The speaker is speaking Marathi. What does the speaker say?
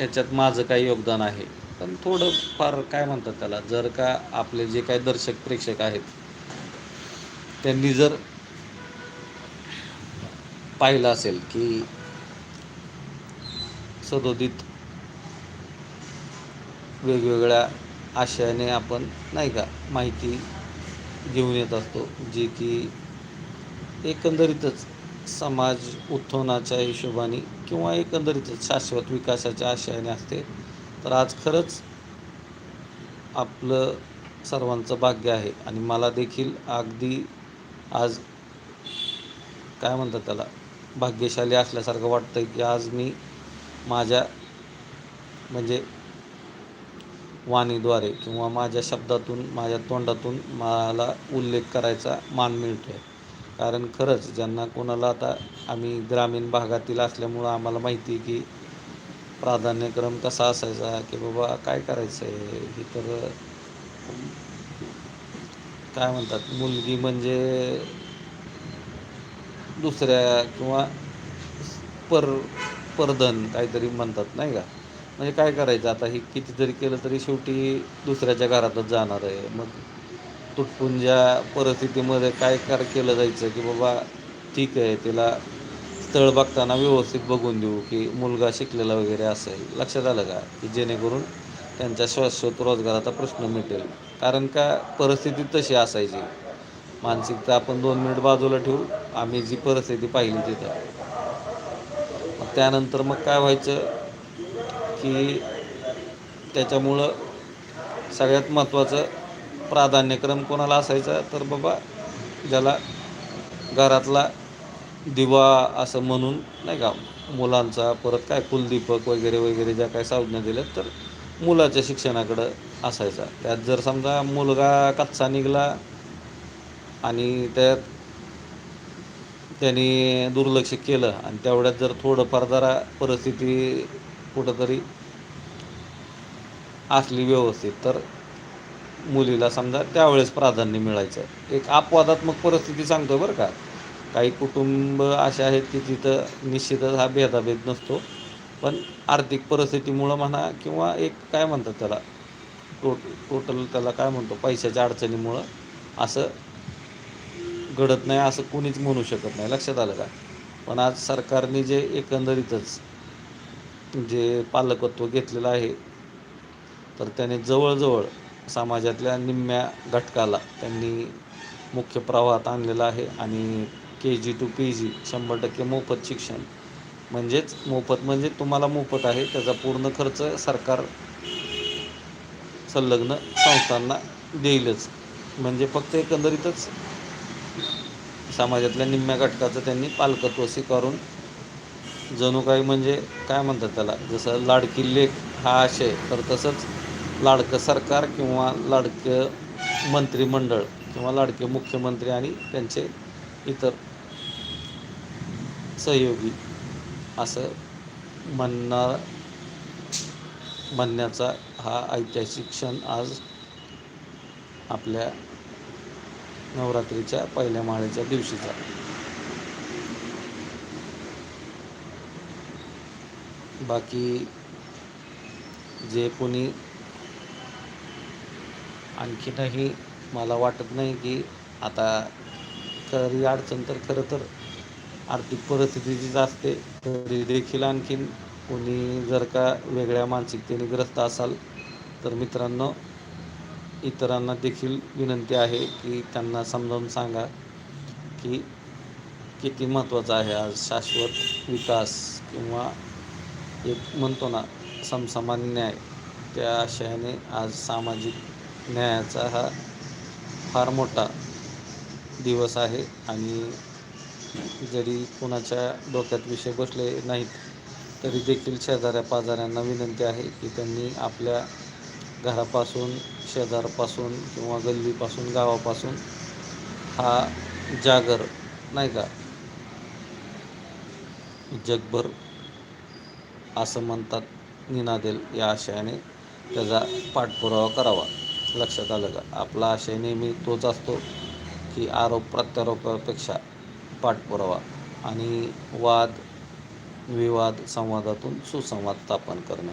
याच्यात माझं काही योगदान आहे. पण थोडं फार काय म्हणतात त्याला जर का आपले जे काही दर्शक प्रेक्षक आहेत त्यांनी जर पाहिलं असेल की सदोदित वेगवेगळ्या आशयाने आपण नाही का माहिती घेऊन येत असतो जी की एकंदरीतच समाज उत्थानाच्या हिशोबाने किंवा एकंदरीत शाश्वत विकासाच्या आशयाने असते तर आज खरंच आपलं सर्वांचं भाग्य आहे. आणि मला देखील अगदी आज काय म्हणतात त्याला भाग्यशाली असल्यासारखं वाटतं की आज मी माझ्या म्हणजे वाणीद्वारे किंवा माझ्या शब्दातून माझ्या तोंडातून मला उल्लेख करायचा मान मिळतो आहे कारण खरंच ज्यांना कोणाला आता आम्ही ग्रामीण भागातील असल्यामुळं आम्हाला माहिती आहे की प्राधान्यक्रम कसा असायचा की बाबा काय करायचं आहे ही तर काय म्हणतात मुलगी म्हणजे दुसऱ्या किंवा पर परधन काहीतरी म्हणतात नाही का? म्हणजे काय करायचं? आता हे कितीतरी केलं तरी शेवटी दुसऱ्याच्या घरातच जाणार आहे. मग तुटपुंज्या परिस्थितीमध्ये काय कर केलं जायचं की बाबा ठीक आहे तिला स्थळ बघताना व्यवस्थित बघून देऊ की मुलगा शिकलेला वगैरे असेल लक्षात आलं का? की जेणेकरून त्यांच्या शाश्वत रोजगाराचा प्रश्न मिटेल. कारण का परिस्थिती तशी असायची. मानसिकता आपण दोन मिनिट बाजूला ठेवू. आम्ही जी परिस्थिती पाहिली तिथं. मग त्यानंतर मग काय व्हायचं की त्याच्यामुळं सगळ्यात महत्त्वाचं प्राधान्यक्रम कोणाला असायचा? तर बाबा ज्याला घरातला दिवा असं म्हणून नाही का मुलांचा परत काय कुलदीपक वगैरे वगैरे ज्या काही संज्ञा दिल्यात तर मुलाच्या शिक्षणाकडं असायचा. त्यात जर समजा मुलगा कच्चा निघाला आणि त्यात त्यांनी दुर्लक्ष केलं आणि तेवढ्यात जर थोडंफार जरा परिस्थिती कुठंतरी असली व्यवस्थित तर मुलीला समजा त्यावेळेस प्राधान्य मिळायचं. एक अपवादात्मक परिस्थिती सांगतो बरं का. काही कुटुंब असे आहेत की तिथं निश्चितच हा भेदाभेद नसतो. पण आर्थिक परिस्थितीमुळं म्हणा किंवा एक काय म्हणतात त्याला टोट टोटल त्याला काय म्हणतो पैशाच्या अडचणीमुळं असं घडत नाही असं कोणीच म्हणू शकत नाही. लक्षात आलं का? पण आज सरकारने जे एकंदरीतच जे पालकत्व घेतलेलं आहे तर त्याने जवळजवळ समाजातल्या निम्म्या घटकाला त्यांनी मुख्य प्रवाहात आणलेलं आहे आणि के जी टू पी जी शंभर टक्के मोफत शिक्षण. म्हणजेच मोफत म्हणजे तुम्हाला मोफत आहे त्याचा पूर्ण खर्च सरकार संलग्न संस्थांना देईलच. म्हणजे फक्त एकंदरीतच समाजातल्या निम्म्या घटकाचं त्यांनी पालकत्व स्वीकारून जणू काही म्हणजे काय म्हणतात त्याला जसं लाडकी लेख हा आशय तर तसंच लाडकं सरकार किंवा लाडकं मंत्रिमंडळ किंवा लाडके मुख्यमंत्री आणि त्यांचे इतर सहयोगी असं म्हणणार म्हणण्याचा हा ऐतिहासिक क्षण आज आपल्या नवरात्रीच्या पहिल्या माळेच्या दिवशीचा. बाकी जे कोणी आणखीनही मला वाटत नाही की आता खरी अडचण तर खरं तर आर्थिक परिस्थितीचीच असते. तरी देखील आणखीन कोणी जर का वेगळ्या मानसिकतेने ग्रस्त असाल तर मित्रांनो इतरांना देखील विनंती आहे की त्यांना समजावून सांगा की किती महत्त्वाचं आहे आज शाश्वत विकास किंवा एक म्हणतो ना समसमान न्याय. त्या आशयाने आज सामाजिक न्यायाचा हा फार मोठा दिवस आहे आणि जरी कोणाच्या डोक्यात विषय बसले नाहीत तरी देखील शेजाऱ्या पाजाऱ्यांना विनंती आहे की त्यांनी आपल्या घरापासून शेजारपासून किंवा गल्लीपासून गावापासून हा जागर नाही का जगभर असं म्हणतात निनादेल या आशयाने त्याचा पाठपुरावा करावा. लक्षात आलं का? आपला आशय नेहमी तोच असतो की आरोप प्रत्यारोपापेक्षा पाठपुरावा आणि वाद विवाद संवादातून सुसंवाद स्थापन करणे.